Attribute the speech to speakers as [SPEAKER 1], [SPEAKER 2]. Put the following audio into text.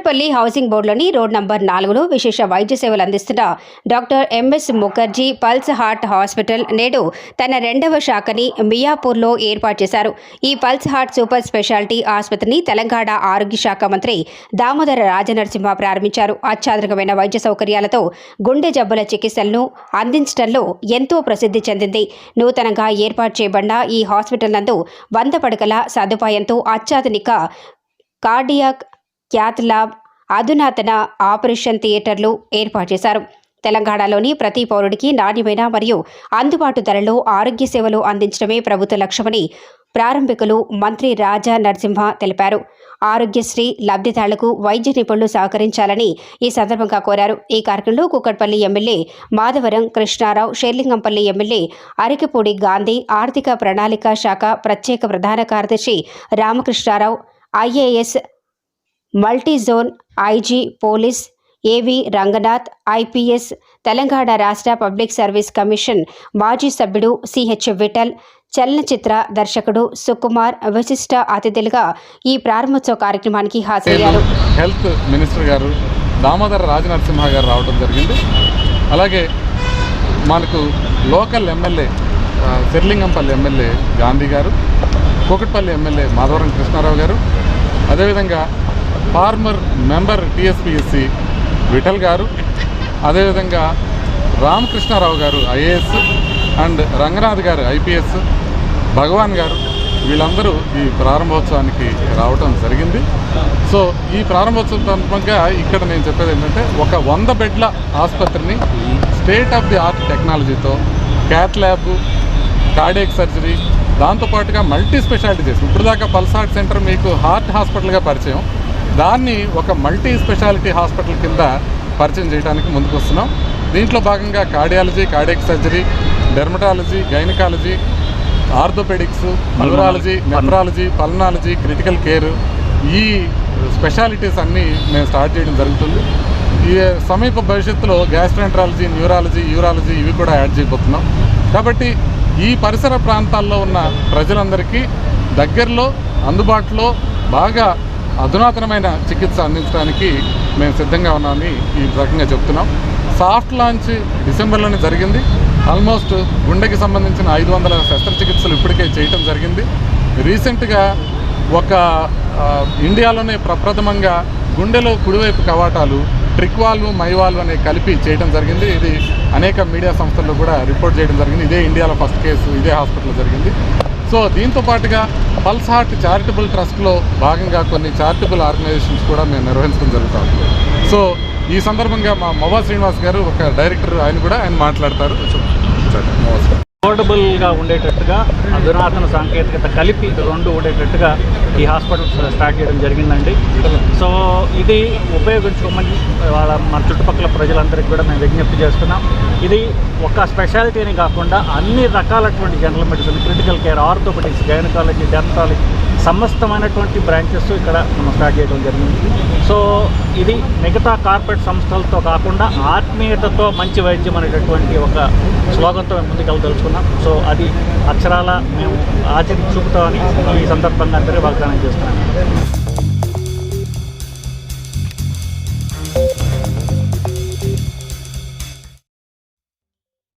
[SPEAKER 1] Kukatpally housing బోర్డులోని road number నాలుగులో విశేష వైద్య సేవలు అందిస్తున్న doctor MS Mukherjee pulse heart hospital నేడు తన రెండవ శాఖని మియాపూర్లో ఏర్పాటు చేశారు. ఈ పల్స్ హార్ట్ సూపర్ స్పెషాలిటీ ఆసుపత్రిని తెలంగాణ ఆరోగ్య శాఖ మంత్రి దామోదర రాజనరసింహ ప్రారంభించారు. అత్యాధునికమైన వైద్య సౌకర్యాలతో గుండె జబ్బుల చికిత్సలను అందించడంలో ఎంతో ప్రసిద్ధి చెందింది. నూతనంగా ఏర్పాటు చేయబడిన ఈ హాస్పిటల్ నందు వంద పడకల సదుపాయంతో అత్యాధునిక కార్డియాక్ క్యాత్ ల్యాబ్ అధునాతన ఆపరేషన్ థియేటర్లు ఏర్పాటు చేశారు. తెలంగాణలోని ప్రతి పౌరుడికి నాణ్యమైన మరియు అందుబాటు ధరలో ఆరోగ్య సేవలు అందించడమే ప్రభుత్వ లక్ష్యమని ప్రారంభికులు మంత్రి రాజా నరసింహ తెలిపారు. ఆరోగ్యశ్రీ లబ్ధిదారులకు వైద్య నిపుణులు సహకరించాలని ఈ సందర్భంగా కోరారు. ఈ కార్యక్రమంలో కుక్కట్పల్లి ఎమ్మెల్యే మాధవరం కృష్ణారావు షేర్లింగంపల్లి ఎమ్మెల్యే అరికపూడి గాంధీ ఆర్థిక ప్రణాళిక శాఖ ప్రత్యేక ప్రధాన కార్యదర్శి Ramakrishna Rao IAS multi zone IG police AV Ranganath IPS Telangana రాష్ట్ర పబ్లిక్ సర్వీస్ కమిషన్ మాజీ సభ్యుడు సిహెచ్ విఠల్ చలనచిత్ర దర్శకుడు సుకుమార్ విశిష్ట అతిథులుగా ఈ ప్రారంభోత్సవ కార్యక్రమానికి హాజరయ్యారు.
[SPEAKER 2] హెల్త్ మినిస్టర్ గారు దామోదర రాజనరసింహ గారు రావడం జరిగింది. అలాగే మనకు local MLA Serilingampally MLA Gandhi గారు కూకట్పల్లి ఎమ్మెల్యే మాధవరం కృష్ణారావు గారు. అదేవిధంగా ఫార్మర్ మెంబర్ టిఎస్పిఎస్సి విఠల్ గారు అదేవిధంగా రామకృష్ణారావు గారు ఐఏఎస్ అండ్ రంగనాథ్ గారు ఐపీఎస్ భగవాన్ గారు వీళ్ళందరూ ఈ ప్రారంభోత్సవానికి రావటం జరిగింది. సో ఈ ప్రారంభోత్సవం సందర్భంగా ఇక్కడ నేను చెప్పేది ఏంటంటే ఒక వంద బెడ్ల ఆసుపత్రిని స్టేట్ ఆఫ్ ది ఆర్ట్ టెక్నాలజీతో క్యాట్ ల్యాబ్ కార్డియక్ సర్జరీ దాంతోపాటుగా మల్టీ స్పెషాలిటీ చేసి ఇప్పుడు దాకా పల్స్ హార్ట్ సెంటర్ మీకు హార్ట్ హాస్పిటల్గా పరిచయం. దాన్ని ఒక మల్టీ స్పెషాలిటీ హాస్పిటల్ కింద పరిచయం చేయడానికి ముందుకు వస్తున్నాం దీంట్లో భాగంగా cardiology cardiac surgery dermatology gynaecology orthopaedics neurology nephrology pulmonology critical care ఈ స్పెషాలిటీస్ అన్నీ మేము స్టార్ట్ చేయడం జరుగుతుంది. ఈ సమీప భవిష్యత్తులో గ్యాస్ట్రాంట్రాలజీ న్యూరాలజీ యూరాలజీ ఇవి కూడా యాడ్ చేయబోతున్నాం. కాబట్టి ఈ పరిసర ప్రాంతాల్లో ఉన్న ప్రజలందరికీ దగ్గరలో అందుబాటులో బాగా అధునాతనమైన చికిత్స అందించడానికి మేము సిద్ధంగా ఉన్నామని ఈ రకంగా చెప్తున్నాం. సాఫ్ట్ లాంచ్ డిసెంబర్లోనే జరిగింది. ఆల్మోస్ట్ గుండెకి సంబంధించిన ఐదు వందల శస్త్రచికిత్సలు ఇప్పటికే చేయటం జరిగింది. రీసెంట్గా ఒక ఇండియాలోనే ప్రప్రథమంగా గుండెలో కుడివైపు కవాటాలు ట్రిక్వాల్వ్ మైవాల్వ్ అనే కలిపి చేయడం జరిగింది. ఇది అనేక మీడియా సంస్థల్లో కూడా రిపోర్ట్ చేయడం జరిగింది. ఇదే ఇండియాలో ఫస్ట్ కేసు ఇదే హాస్పిటల్లో జరిగింది. సో దీంతో పాటుగా పల్స్ హార్ట్ చారిటబుల్ ట్రస్ట్లో భాగంగా కొన్ని చారిటబుల్ ఆర్గనైజేషన్స్ కూడా మేము నిర్వహించడం జరుగుతుంది. సో ఈ సందర్భంగా మా మొబా శ్రీనివాస్ గారు ఒక డైరెక్టర్ ఆయన కూడా ఆయన మాట్లాడతారు.
[SPEAKER 3] అఫోర్డబుల్గా ఉండేటట్టుగా అధునాతన సాంకేతికత కలిపి రెండు ఉండేటట్టుగా ఈ హాస్పిటల్ స్టార్ట్ చేయడం జరిగిందండి. సో ఇది ఉపయోగించుకోమని వాళ్ళ మన చుట్టుపక్కల ప్రజలందరికీ కూడా మేము విజ్ఞప్తి చేస్తున్నాం. ఇది ఒక స్పెషాలిటీని కాకుండా అన్ని రకాలటువంటి general medicine critical care orthopaedics gynaecology dermatology సమస్తమైనటువంటి బ్రాంచెస్ ఇక్కడ మనం స్టార్ట్ చేయడం జరిగింది. సో ఇది మిగతా కార్పొరేట్ సంస్థలతో కాకుండా ఆత్మీయతతో మంచి వైద్యం అనేటటువంటి ఒక స్లోగన్తో మేము ముందుకెళ్ళదలుచుకున్నాం సో అది అక్షరాల మేము ఆచరించి చూపుతామని ఈ సందర్భంగా అందరూ వాగ్దానం చేస్తున్నాం.